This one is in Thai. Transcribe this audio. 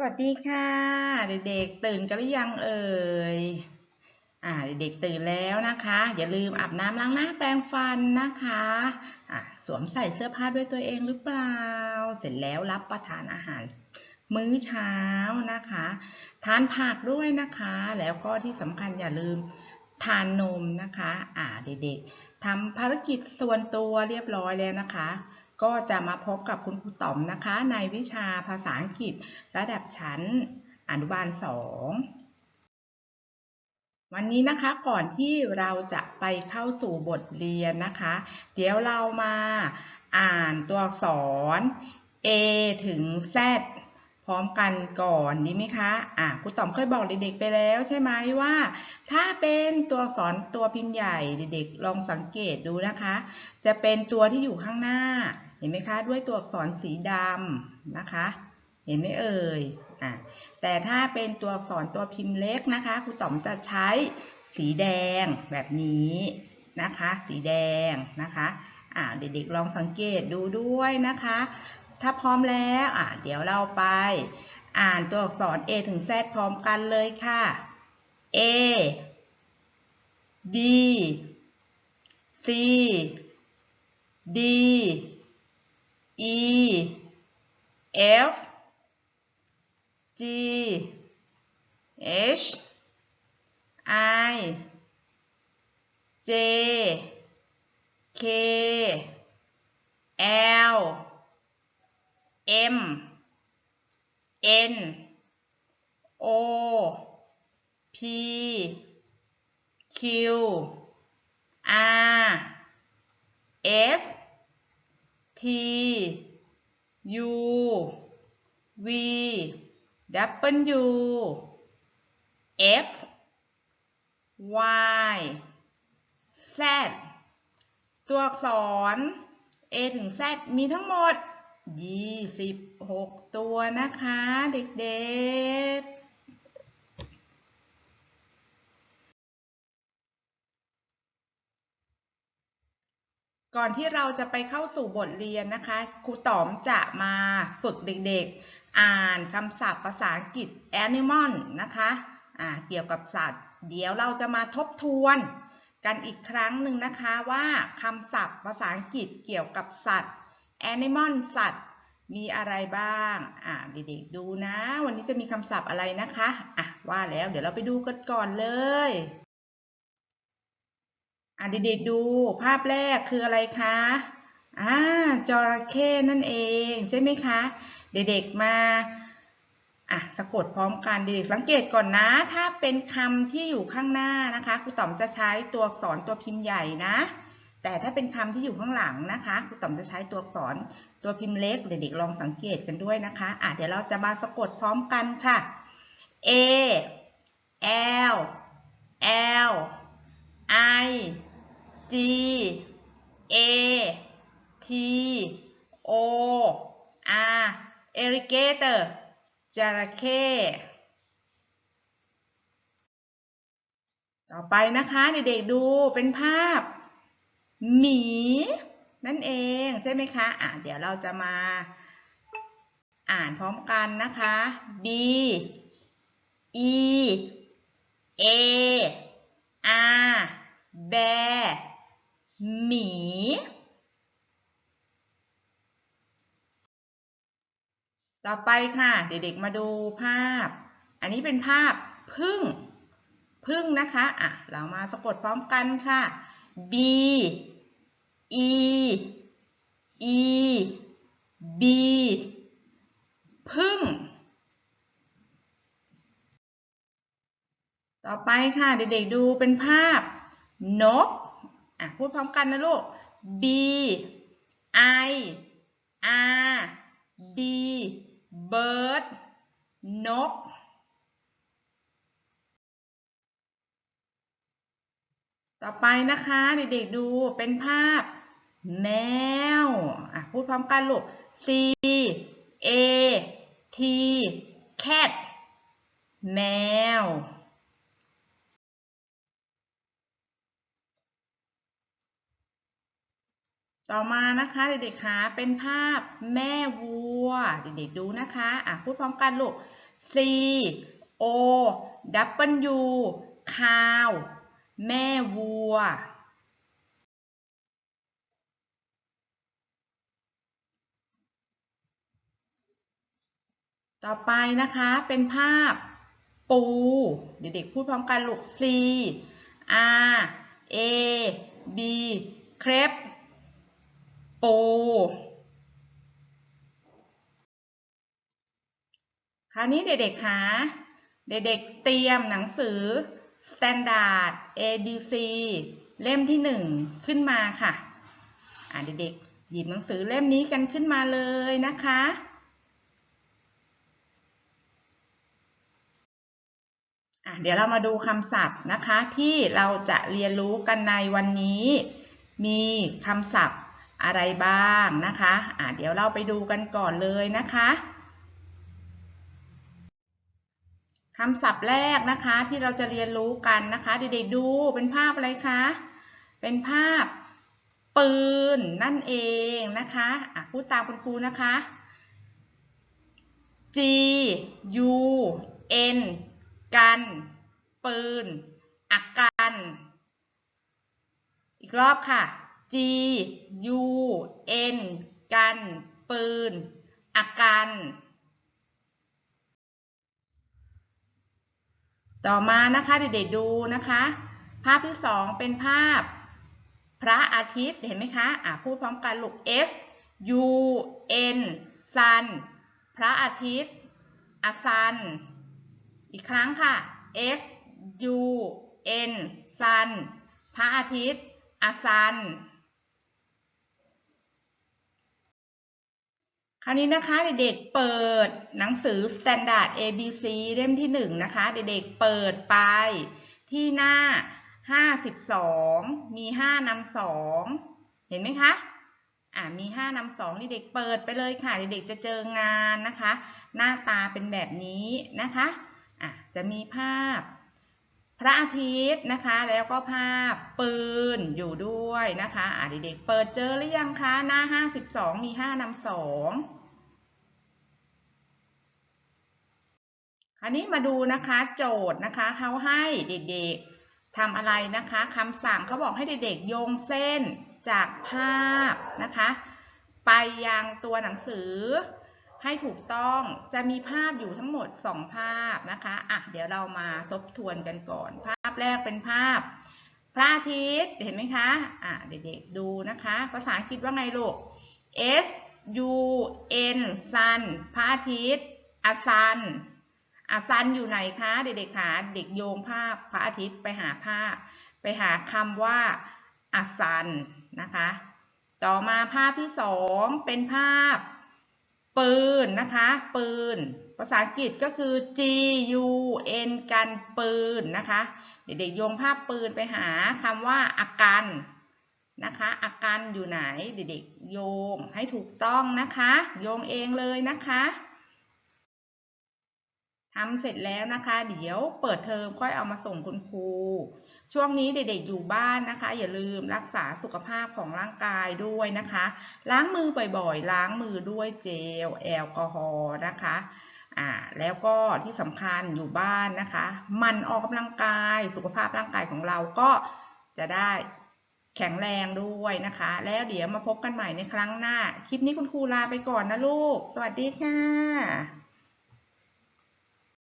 สวัสดีค่ะ เด็กๆตื่นกันหรือยังเอ่ยอ่าเด็กๆตื่นแล้วนะคะ อย่าลืมอาบน้ำล้างหน้าแปรงฟันนะคะอ่าสวมใส่เสื้อผ้าด้วยตัวเองหรือเปล่า เสร็จแล้วรับประทานอาหารมื้อเช้านะคะ ทานผักด้วยนะคะ แล้วก็ที่สำคัญอย่าลืมทานนมนะคะ อ่าเด็กๆทำภารกิจส่วนตัวเรียบร้อยแล้วนะคะ ก็จะมาพบกับคุณครูต๋อมนะคะ ในวิชาภาษาอังกฤษระดับชั้นอนุบาล 2 วันนี้นะคะก่อนที่เราจะไปเข้าสู่บทเรียนนะคะ เดี๋ยวเรามาอ่านตัวอักษร A ถึง Z ร้อมกันก่อนดีไหมคะ อะครูต๋อมเคยบอกเด็กๆไปแล้วใช่ไหมว่า ถ้าเป็นตัวอักษรตัวพิมพ์ใหญ่เด็กๆลองสังเกตดูนะคะ จะเป็นตัวที่อยู่ข้างหน้า เห็นไหมคะ ด้วยตัวอักษรสีดำนะคะ เห็นไหมเอ่ย อะ แต่ถ้าเป็นตัวอักษรตัวพิมพ์เล็กนะคะครูต๋อมจะใช้สีแดงแบบนี้นะคะ สีแดงนะคะ อ่าเด็กๆลองสังเกตดูด้วยนะคะ ถ้าพร้อมแล้วอะเดี๋ยวเราไป อ่านตัวอักษร A ถึง Z พร้อมกันเลยค่ะ A B C D E F G H I J K L M N O P Q R S T U V W X Y Z ตัวอักษร A ถึง Z มีทั้งหมด 26ตัวนะคะ เด็กๆก่อนที่เราจะไปเข้าสู่บทเรียนนะคะ ครูต๋อมจะมาฝึกเด็กๆ อ่านคำศัพท์ภาษาอังกฤษ animal นะคะอ่าเกี่ยวกับสัตว์ เดี๋ยวเราจะมาทบทวนกันอีกครั้งหนึ่งนะคะว่าคำศัพท์ภาษาอังกฤษเกี่ยวกับสัตว์ animal สัตว์ มีอะไรบ้าง อ่าเด็กๆดูนะ วันนี้จะมีคำศัพท์อะไรนะคะ อะ ว่าแล้ว เดี๋ยวเราไปดูกันก่อนเลยอะเด็กๆดูภาพแรกคืออะไรคะอ่าจระเข้นั่นเองใช่ไหมคะ เด็กๆมาอะสะกดพร้อมกันเด็กๆสังเกตก่อนนะ ถ้าเป็นคำที่อยู่ข้างหน้านะคะครูต๋อมจะใช้ตัวอักษรตัวพิมพ์ใหญ่นะ แต่ถ้าเป็นคำที่อยู่ข้างหลังนะคะครูต๋อมจะใช้ตัวอักษรตัวพิมพ์เล็กเด็กๆลองสังเกตกันด้วยนะคะอะเดี๋ยวเราจะมาสะกดพร้อมกันค่ะ A L L I G A T O R alligator จระเข้ต่อไปนะคะเด็กๆดูเป็นภาพ หมี นั่นเองใช่ไหมคะอะเดี๋ยวเราจะมา อ่านพร้อมกันนะคะ B E A R bear หมีต่อไปค่ะ เด็กๆมาดูภาพ อันนี้เป็นภาพพึ่งพึ่งนะคะ อะ เรามาสะกดพร้อมกันค่ะ B E E B พึ่ง ต่อไปค่ะเด็กๆดูเป็นภาพ นก อะพูดพร้อมกันนะลูก B I R D bird นก ต่อไปนะคะเด็กๆดูเป็นภาพ แมวอะพูดพร้อมกันลูก C A T cat แมว ต่อมานะคะเด็กๆคะเป็นภาพแม่วัว เด็กๆดูนะคะอะพูดพร้อมกันลูก C O W คาว แม่วัว ต่อไปนะคะเป็นภาพปู เด็กๆพูดพร้อมกันลูก C R A B เครปปู คราวนี้เด็กๆคะเด็กๆเตรียมหนังสือ Standard ABC เล่มที่หนึ่งขึ้นมาค่ะ อ่าเด็กๆหยิบหนังสือเล่มนี้กันขึ้นมาเลยนะคะ อะ เดี๋ยวเรามาดูคำศัพท์นะคะที่เราจะเรียนรู้กันในวันนี้ มีคำศัพท์อะไรบ้างนะคะอะเดี๋ยวเราไปดูกันก่อนเลยนะคะคำศัพท์แรกนะคะที่เราจะเรียนรู้กันนะคะเด็กๆดูเป็นภาพอะไรคะ เป็นภาพปืนนั่นเองนะคะะพูดตามคุณครูนะคะ G U N กัน ปืน อักกัน อีกรอบค่ะ G U N กัน ปืน อักกัน ต่อมานะคะเด็กๆดูนะคะ ภาพที่สองเป็นภาพพระอาทิตย์เห็นไหมคะ อะพูดพร้อมกันลูก S U N sun พระอาทิตย์อาซัน อีกครั้งค่ะ S U N sun พระอาทิตย์อาซันคราวนี้นะคะเด็กๆเปิดหนังสือ Standard ABC เล่มที่1นะคะเด็กๆเปิดไปที่หน้า 52 มี 5นำ2เห็นไหมคะอ่ามี 5นำ2เด็กๆเปิดไปเลยค่ะเด็กๆจะเจองานนะคะ หน้าตาเป็นแบบนี้นะคะ อะจะมีภาพพระอาทิตย์นะคะ แล้วก็ภาพปืนอยู่ด้วยนะคะอะเด็กๆเปิดเจอหรือยังคะ หน้า 52 มี 5นำ2คราวนี้มาดูนะคะโจทย์นะคะเขาให้เด็กๆทำอะไรนะคะคำสั่งเขาบอกให้เด็กๆโยงเส้นจากภาพนะคะ ไปยังตัวหนังสือ ให้ถูกต้องจะมีภาพอยู่ทั้งหมด 2 ภาพนะคะอะเดี๋ยวเรามาทบทวนกันก่อน ภาพแรกเป็นภาพ พระอาทิตย์เห็นไหมคะอะเด็กๆดูนะคะ ภาษาอังกฤษว่าไงลูก S U N sun พระอาทิตย์ a sun อาซันอยู่ไหนคะเด็กๆคะเด็กโยงภาพพระอาทิตย์ไปหาภาพ ไปหาคำว่าอาซันนะคะ ต่อมาภาพที่สองเป็นภาพ ปืนนะคะ ปืน ภาษาอังกฤษก็คือ G U N กันปืนนะคะ เด็กๆโยงภาพปืนไปหาคำว่าอาการนะคะ อาการอยู่ไหนเด็กๆโยงให้ถูกต้องนะคะ โยงเองเลยนะคะ ทำเสร็จแล้วนะคะ เดี๋ยวเปิดเทอมค่อยเอามาส่งคุณครู ช่วงนี้เด็กๆอยู่บ้านนะคะ อย่าลืมรักษาสุขภาพของร่างกายด้วยนะคะ ล้างมือบ่อยๆ ล้างมือด้วยเจลแอลกอฮอล์นะคะอ่าแล้วก็ที่สำคัญอยู่บ้านนะคะ มันออกกำลังกายสุขภาพร่างกายของเราก็จะได้แข็งแรงด้วยนะคะ แล้วเดี๋ยวมาพบกันใหม่ในครั้งหน้า คลิปนี้คุณครูลาไปก่อนนะลูก สวัสดีค่ะ